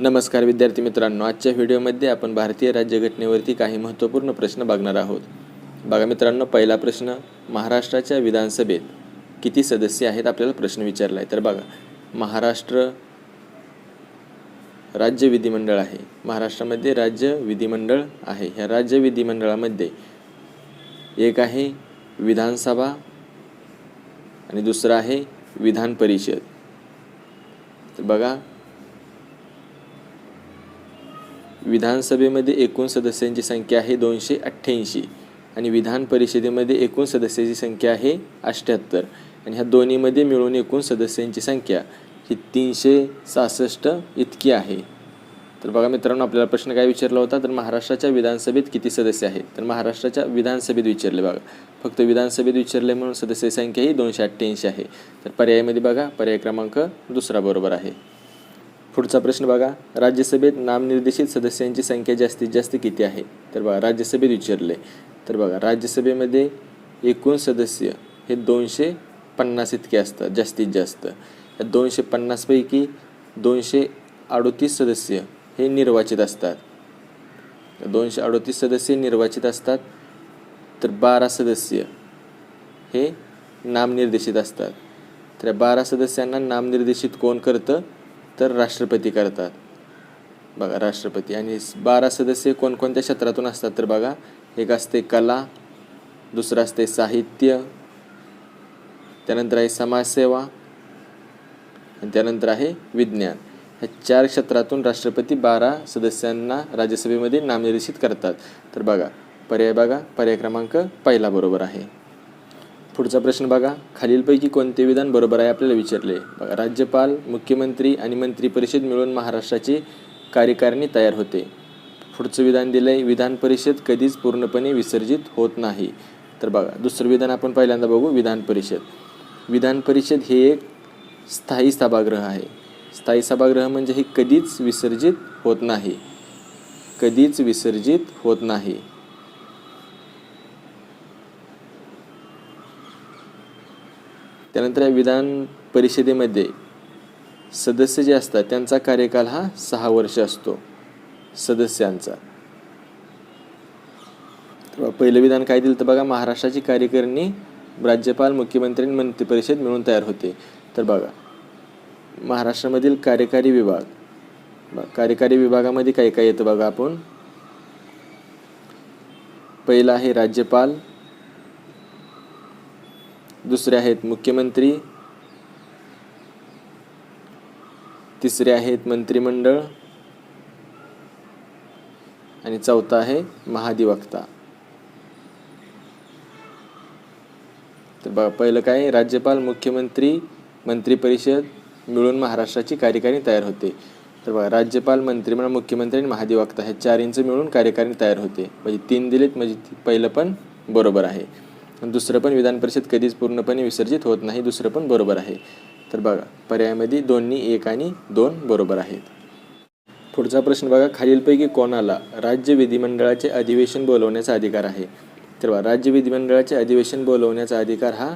नमस्कार विद्यार्थी मित्रांनो आजच्या व्हिडिओमध्ये आपण भारतीय राज्यघटनेवरती काही महत्त्वपूर्ण प्रश्न बघणार आहोत. बघा मित्रांनो पहिला प्रश्न महाराष्ट्राच्या विधानसभेत किती सदस्य आहेत आपल्याला प्रश्न विचारला आहे तर बघा महाराष्ट्र राज्य विधिमंडळ आहे. महाराष्ट्रामध्ये राज्य विधिमंडळ आहे. ह्या राज्य विधिमंडळामध्ये एक आहे विधानसभा आणि दुसरं आहे विधान परिषद. तर बघा विधानसभेमध्ये एकूण सदस्यांची संख्या आहे दोनशे अठ्ठ्याऐंशी आणि विधान परिषदेमध्ये एकूण सदस्याची संख्या आहे अठ्ठ्याहत्तर आणि ह्या दोन्हीमध्ये मिळून एकूण सदस्यांची संख्या ही तीनशे सहासष्ट इतकी आहे. तर बघा मित्रांनो आपल्याला प्रश्न काय विचारला होता? तर महाराष्ट्राच्या विधानसभेत किती सदस्य आहेत? तर महाराष्ट्राच्या विधानसभेत विचारले बघा. फक्त विधानसभेत विचारले म्हणून सदस्य संख्या ही दोनशे अठ्ठ्याऐंशी आहे. तर पर्यायामध्ये बघा. पर्याय क्रमांक दुसरा बरोबर आहे. पुढचा प्रश्न बघा. राज्यसभेत नामनिर्देशित सदस्यांची संख्या जास्तीत जास्त किती आहे? तर बघा राज्यसभेत विचारले. तर बघा राज्यसभेमध्ये एकूण सदस्य हे दोनशे पन्नास इतके असतात जास्तीत जास्त. या दोनशे पन्नासपैकी दोनशे अडोतीस सदस्य हे निर्वाचित असतात. दोनशे अडोतीस सदस्य निर्वाचित असतात तर बारा सदस्य हे नामनिर्देशित असतात. तर बारा सदस्यांना नामनिर्देशित कोण करतं? तर राष्ट्रपती करतात. बघा राष्ट्रपती. आणि बारा सदस्य कोणकोणत्या क्षेत्रातून असतात तर बघा एक असते कला दुसरं असते साहित्य त्यानंतर आहे समाजसेवा आणि त्यानंतर आहे विज्ञान. ह्या चार क्षेत्रातून राष्ट्रपती बारा सदस्यांना राज्यसभेमध्ये नामनिर्देशित करतात. तर बघा पर्याय बघा पर्याय क्रमांक पहिला बरोबर आहे. पुढचा प्रश्न बघा. खालीलपैकी कोणते विधान बरोबर आहे आपल्याला विचारले? बघा राज्यपाल मुख्यमंत्री आणि मंत्री परिषद मिळून महाराष्ट्राची कार्यकारिणी तयार होते. पुढचं विधान दिलं आहे विधान परिषद कधीच पूर्णपणे विसर्जित होत नाही. तर बघा दुसरं विधान आपण पहिल्यांदा बघू विधान परिषद. विधान परिषद हे एक स्थायी सभागृह आहे. स्थायी सभागृह म्हणजे हे कधीच विसर्जित होत नाही. कधीच विसर्जित होत नाही. त्यानंतर या विधान परिषदेमध्ये सदस्य जे असतात त्यांचा कार्यकाल हा सहा वर्ष असतो सदस्यांचा. पहिलं विधान काय दिलं तर बघा महाराष्ट्राची कार्यकारिणी राज्यपाल मुख्यमंत्री आणि मंत्रिपरिषद मिळून तयार होते. तर बघा महाराष्ट्रामधील कार्यकारी विभाग कार्यकारी विभागामध्ये काय काय येतं बघा आपण? पहिलं आहे राज्यपाल दुसरे आहेत मुख्यमंत्री. तिसरे आहेत मंत्रिमंडळ. आणि चौथा आहे महाधिवक्ता. तर बघा पहिलं काय? राज्यपाल मुख्यमंत्री मंत्रिपरिषद मिळून महाराष्ट्राची कार्यकारिणी तयार होते. तर बघा राज्यपाल मंत्रिमंडळ मुख्यमंत्री आणि महाधिवक्ता हे चारींचं मिळून कार्यकारिणी तयार होते. म्हणजे तीन दिलेत म्हणजे पहिलं पण बरोबर आहे. दुसरं पण विधान परिषद कधीच पूर्णपणे विसर्जित होत नाही दुसरं पण बरोबर आहे. तर बघा पर्यायामध्ये दोन्ही एक आणि दोन बरोबर आहेत. पुढचा प्रश्न बघा खालीलपैकी कोणाला राज्य विधिमंडळाचे अधिवेशन बोलवण्याचा अधिकार आहे? तर बघा राज्य विधिमंडळाचे अधिवेशन बोलवण्याचा अधिकार हा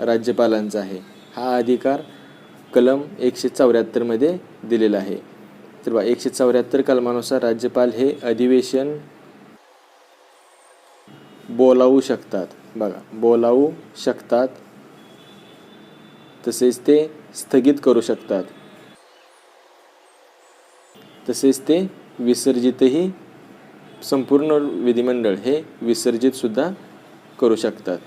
राज्यपालांचा आहे. हा अधिकार कलम एकशे चौऱ्याहत्तरमध्ये दिलेला आहे. तर बघा एकशे चौऱ्याहत्तर कलमानुसार राज्यपाल हे अधिवेशन बोलावू शकतात. बघा बोलावू शकतात तसेच ते स्थगित करू शकतात. तसेच ते विसर्जितही संपूर्ण विधिमंडळ हे विसर्जित सुद्धा करू शकतात.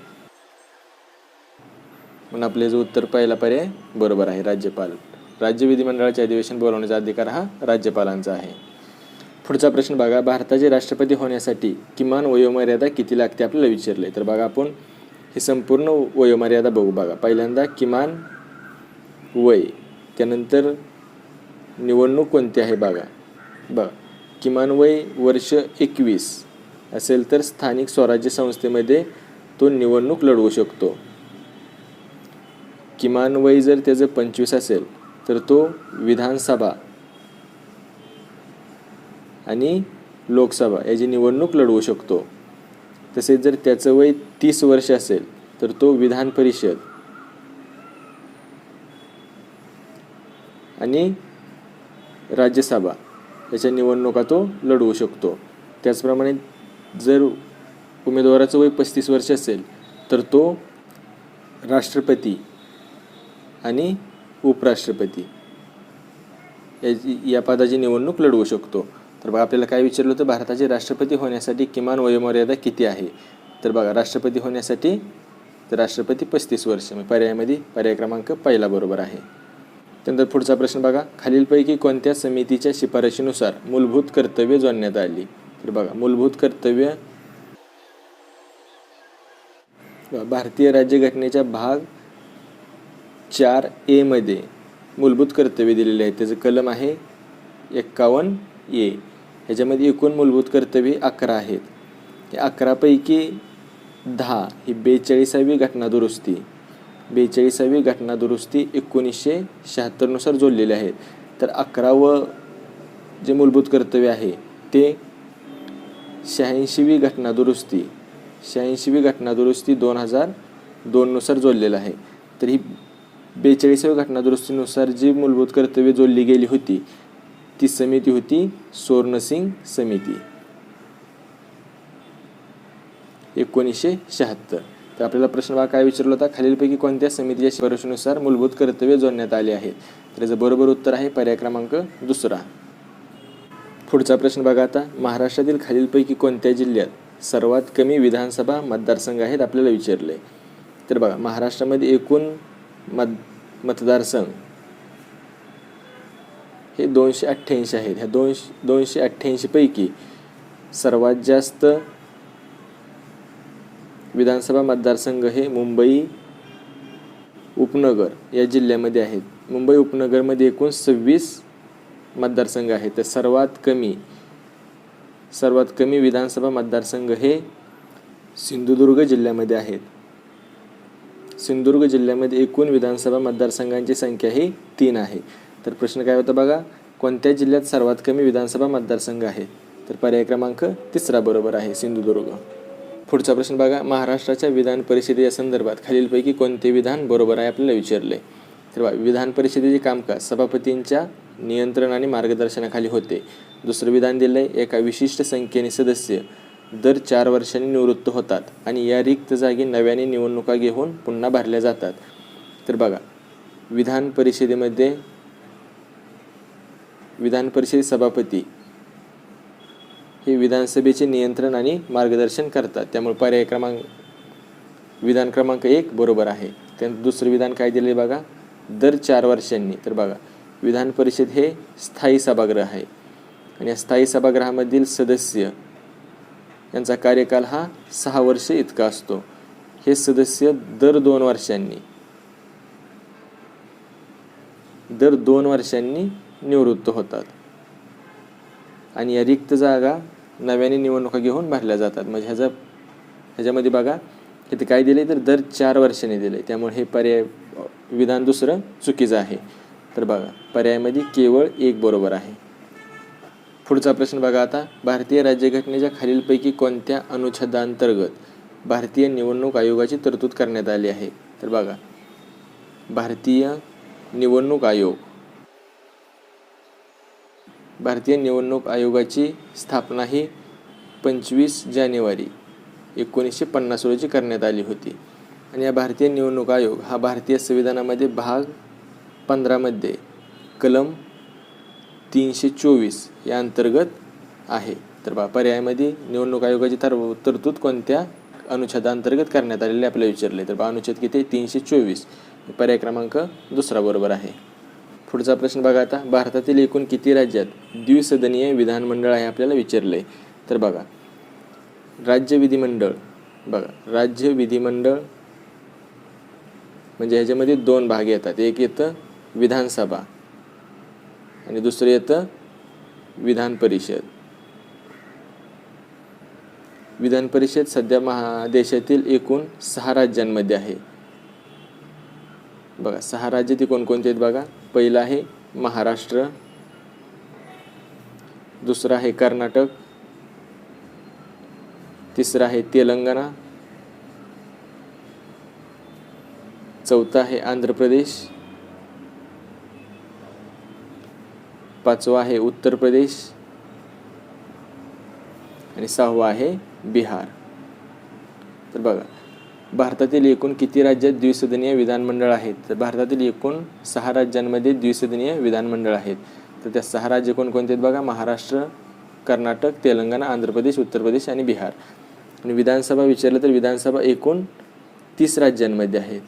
म्हणून आपले जो उत्तर पहिला पर्याय बरोबर आहे राज्यपाल. राज्य विधिमंडळाचे अधिवेशन बोलवण्याचा अधिकार हा राज्यपालांचा आहे. पुढचा प्रश्न बघा. भारताचे राष्ट्रपती होण्यासाठी किमान वयोमर्यादा किती लागते आपल्याला विचारले तर बघा आपण हे संपूर्ण वयोमर्यादा बघू बघा. पहिल्यांदा किमान वय त्यानंतर निवडणूक कोणती आहे बघा. बघा. किमान वय वर्ष एकवीस असेल तर स्थानिक स्वराज्य संस्थेमध्ये तो निवडणूक लढवू शकतो. किमान वय जर त्याचं पंचवीस असेल तर तो विधानसभा आणि लोकसभा याची निवडणूक लढवू शकतो तसेच जर त्याचं वय तीस वर्ष असेल तर तो विधान परिषद. आणि राज्यसभा याच्या निवडणुका तो लढवू शकतो. त्याचप्रमाणे जर उमेदवाराचं वय पस्तीस वर्ष असेल तर तो राष्ट्रपती आणि उपराष्ट्रपती. याची या पदाची निवडणूक लढवू शकतो. तर बघा आपल्याला काय विचारलं होतं? भारताचे राष्ट्रपती होण्यासाठी किमान वयोमर्यादा किती आहे? तर बघा राष्ट्रपती होण्यासाठी तर राष्ट्रपती पस्तीस वर्ष. म्हणजे पर्यायामध्ये पर्याय क्रमांक पहिला बरोबर आहे. त्यानंतर पुढचा प्रश्न बघा. खालीलपैकी कोणत्या समितीच्या शिफारशीनुसार मूलभूत कर्तव्य जोडण्यात आली? तर बघा मूलभूत कर्तव्य बघा, भारतीय राज्यघटनेच्या भाग चार ए मध्ये मूलभूत कर्तव्य दिलेले आहे त्याचं कलम आहे एक्कावन्न ए. ह्याच्यामध्ये एकूण मूलभूत कर्तव्ये अकरा आहेत. या अकरापैकी दहा ही बेचाळीसावी घटना दुरुस्ती. बेचाळीसावी घटना दुरुस्ती एकोणीसशे शहात्तरनुसार जोडलेले आहेत तर अकरावं जे मूलभूत कर्तव्य आहे ते शहाऐंशीवी घटना दुरुस्ती. शहाऐंशीवी घटना दुरुस्ती दोन हजार दोननुसार जोडलेलं आहे. तर ही बेचाळीसावी घटना दुरुस्तीनुसार जी मूलभूत कर्तव्ये जोडली गेली होती ती समिती होती सोर्णसिंग समिती. एकोणीसशे शहात्तर. तर आपल्याला प्रश्न काय विचारला होता? खालीलपैकी कोणत्या समितीच्या शिफारशीनुसार मूलभूत कर्तव्य जोडण्यात आले आहेत? तर याचं बरोबर उत्तर आहे पर्याय क्रमांक दुसरा. पुढचा प्रश्न बघा आता. महाराष्ट्रातील खालीलपैकी कोणत्या जिल्ह्यात सर्वात कमी विधानसभा मतदारसंघ आहेत? आपल्याला विचारले तर बघा महाराष्ट्रामध्ये एकूण मत मतदारसंघ हे दोनशे अठ्ठ्याऐंशी आहेत. ह्या दोनशे दोनशे अठ्ठ्याऐंशीपैकी सर्वात जास्त विधानसभा मतदारसंघ हे मुंबई उपनगर या जिल्ह्यामध्ये आहेत. मुंबई उपनगरमध्ये एकूण सव्वीस मतदारसंघ आहेत. तर सर्वात कमी सर्वात कमी विधानसभा मतदारसंघ हे सिंधुदुर्ग जिल्ह्यामध्ये आहेत. सिंधुदुर्ग जिल्ह्यामध्ये एकूण विधानसभा मतदारसंघांची संख्या ही तीन आहे. तर प्रश्न काय होता बघा? कोणत्या जिल्ह्यात सर्वात कमी विधानसभा मतदारसंघ आहे? तर पर्याय क्रमांक तिसरा बरोबर आहे सिंधुदुर्ग. पुढचा प्रश्न बघा. महाराष्ट्राच्या विधान परिषदेच्या संदर्भात खालीलपैकी कोणते विधान बरोबर आहे आपल्याला विचारले? तर बा विधान परिषदेचे कामकाज सभापतींच्या नियंत्रण आणि मार्गदर्शनाखाली होते. दुसरं विधान दिलं आहे एका विशिष्ट संख्येने सदस्य दर चार वर्षांनी निवृत्त होतात आणि या रिक्त जागी नव्याने निवडणुका घेऊन पुन्हा भरल्या जातात. तर बघा विधान परिषदेमध्ये विधान परिषद सभापती हे विधानसभेचे नियंत्रण आणि मार्गदर्शन करतात. त्यामुळे पर्याय क्रमांक विधान क्रमांक एक बरोबर आहे. त्यानंतर दुसरं विधान काय दिले बघा? दर चार वर्षांनी. तर बघा विधान परिषद हे स्थायी सभागृह आहे. आणि या स्थायी सभागृहामधील सदस्य यांचा कार्यकाल हा सहा वर्ष इतका असतो. हे सदस्य दर दोन वर्षांनी दर दोन वर्षांनी निवृत्त होतात. आणि या रिक्त जागा नव्याने निवडणुका घेऊन भरल्या जातात. म्हणजे ह्याचा ह्याच्यामध्ये बघा इथे काय दिले तर दर चार वर्षाने दिले त्यामुळे हे पर्याय विधान दुसरं चुकीचं आहे. तर बघा पर्यायामध्ये केवळ एक बरोबर आहे. पुढचा प्रश्न बघा आता. भारतीय राज्यघटनेच्या खालीलपैकी कोणत्या अनुच्छेदांतर्गत भारतीय निवडणूक आयोगाची तरतूद करण्यात आली आहे? तर बघा भारतीय निवडणूक आयोग भारतीय निवडणूक आयोगाची स्थापना ही पंचवीस जानेवारी एकोणीसशे पन्नास रोजी करण्यात आली होती. आणि या भारतीय निवडणूक आयोग हा भारतीय संविधानामध्ये भाग पंधरामध्ये कलम तीनशे चोवीस या अंतर्गत आहे. तर बा पर्यायामध्ये निवडणूक आयोगाची तर तरतूद कोणत्या अनुच्छेदांतर्गत करण्यात आलेले आपल्याला विचारले तर बा अनुच्छेद किती? तीनशे चोवीस. पर्याय क्रमांक दुसरा बरोबर आहे. पुढचा प्रश्न बघा आता. भारतातील एकूण किती राज्यात द्विसदनीय विधानमंडळ आहे आपल्याला विचारले तर बघा राज्य विधिमंडळ बघा राज्य विधिमंडळ म्हणजे ह्याच्यामध्ये दोन भाग येतात. एक येतं विधानसभा आणि दुसरं येतं विधान परिषद. विधान परिषद सध्या महा देशातील एकूण सहा राज्यांमध्ये आहे. बघा सहा राज्य ती कोणकोणती आहेत बघा? पहिलं आहे महाराष्ट्र. दुसरं आहे कर्नाटक. तिसरं आहे तेलंगणा. चौथा आहे आंध्र प्रदेश. पाचवा आहे उत्तर प्रदेश. आणि सहावा आहे बिहार. तर बघा भारतातील एकूण किती राज्यात द्विसदनीय विधानमंडळ आहेत? तर भारतातील एकूण सहा राज्यांमध्ये द्विसदनीय विधानमंडळ आहेत. तर त्या सहा राज्य कोणकोणते आहेत बघा? महाराष्ट्र कर्नाटक तेलंगणा आंध्र प्रदेश उत्तर प्रदेश आणि बिहार. आणि विधानसभा विचारलं तर विधानसभा एकूण तीस राज्यांमध्ये आहेत.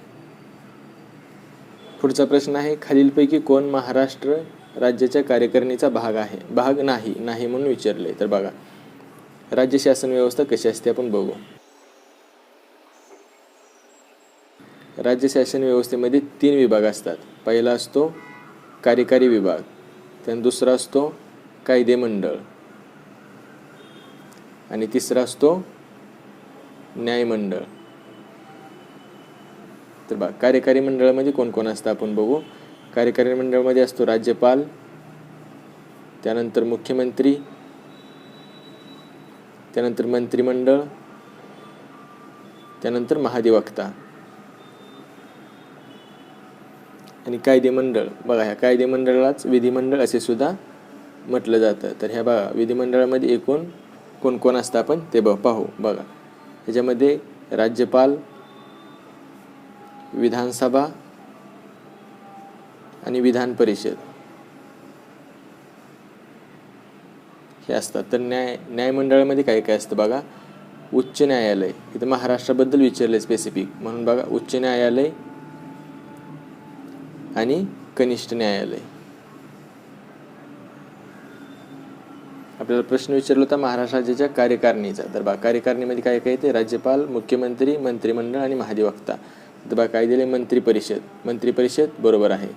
पुढचा प्रश्न आहे खालीलपैकी कोण महाराष्ट्र राज्याच्या कार्यकारिणीचा भाग आहे? भाग नाही नाही म्हणून विचारले तर बघा राज्य शासन व्यवस्था कशी असते? आपण बघू. राज्य शासन व्यवस्थेमध्ये तीन विभाग असतात. पहिला असतो कार्यकारी विभाग त्यानंतर दुसरा असतो कायदे मंडळ आणि तिसरा असतो न्यायमंडळ तर बघा कार्यकारी मंडळामध्ये कोण कोण असतं आपण बघू. कार्यकारी मंडळामध्ये असतो राज्यपाल त्यानंतर मुख्यमंत्री त्यानंतर मंत्रिमंडळ त्यानंतर महाधिवक्ता. आणि कायदे मंडळ बघा ह्या कायदे मंडळालाच विधिमंडळ असे सुद्धा म्हटलं जातं. तर ह्या बघा विधिमंडळामध्ये एकूण कोण कोण असतं आपण ते ब पाहू. बघा ह्याच्यामध्ये राज्यपाल विधानसभा आणि विधान परिषद हे असतात. तर न्याय न्यायमंडळामध्ये काय काय असतं बघा? उच्च न्यायालय. इथं महाराष्ट्राबद्दल विचारलं स्पेसिफिक म्हणून बघा उच्च न्यायालय आणि कनिष्ठ न्यायालय. आपल्याला प्रश्न विचारला होता महाराष्ट्र राज्याच्या कार्यकारिणीचा. तर बा कार्यकारिणीमध्ये काय काय येते? राज्यपाल मुख्यमंत्री मंत्रिमंडळ आणि महाधिवक्ता. तर बा काय दिले? मंत्री परिषद मंत्री परिषद बरोबर आहे.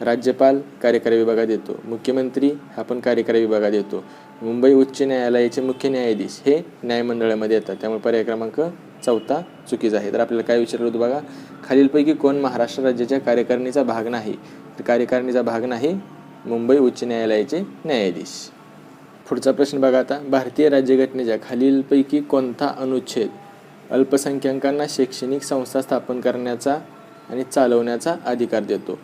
राज्यपाल कार्यकारी विभागात येतो. मुख्यमंत्री हा पण कार्यकारी विभागात येतो. मुंबई उच्च न्यायालयाचे मुख्य न्यायाधीश हे न्यायमंडळामध्ये येतात. त्यामुळे पर्याय क्रमांक चौथा चुकीचा आहे. तर आपल्याला काय विचारलं होतं बघा? खालीलपैकी कोण महाराष्ट्र राज्याच्या कार्यकारिणीचा भाग नाही? तर कार्यकारिणीचा भाग नाही मुंबई उच्च न्यायालयाचे न्यायाधीश. पुढचा प्रश्न बघा आता. भारतीय राज्यघटनेच्या खालीलपैकी कोणता अनुच्छेद अल्पसंख्याकांना शैक्षणिक संस्था स्थापन करण्याचा आणि चालवण्याचा अधिकार देतो?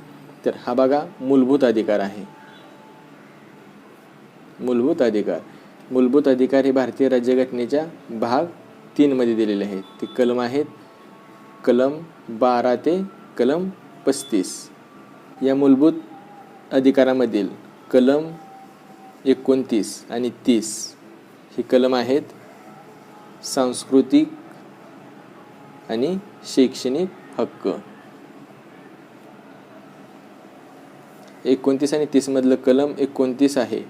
तर हा बघा मूलभूत अधिकार आहे. मूलभूत अधिकार. मूलभूत अधिकार हे भारतीय राज्यघटनेच्या भाग तीनमध्ये दिलेले आहेत. ते कलम आहेत. कलम बारा ते कलम पस्तीस. या मूलभूत अधिकारामधील कलम एकोणतीस आणि तीस ही कलम आहेत सांस्कृतिक आणि शैक्षणिक हक्क. एकोणतीस आणि तीसमधलं कलम एकोणतीस आहे.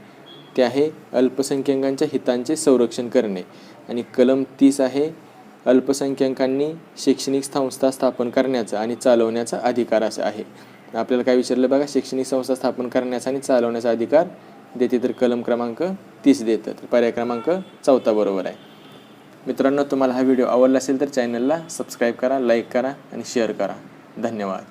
ते आहे अल्पसंख्याकांच्या हितांचे संरक्षण करणे. आणि कलम तीस आहे अल्पसंख्याकांनी शैक्षणिक संस्था स्थापन करण्याचा आणि चालवण्याचा अधिकार असं आहे. आपल्याला काय विचारलं बघा? शैक्षणिक संस्था स्थापन करण्याचा आणि चालवण्याचा अधिकार देते तर कलम क्रमांक तीस देतं. तर पर्याय क्रमांक चौथा बरोबर आहे. मित्रांनो तुम्हाला हा व्हिडिओ आवडला असेल तर चॅनलला सबस्क्राईब करा लाईक करा आणि शेअर करा. धन्यवाद.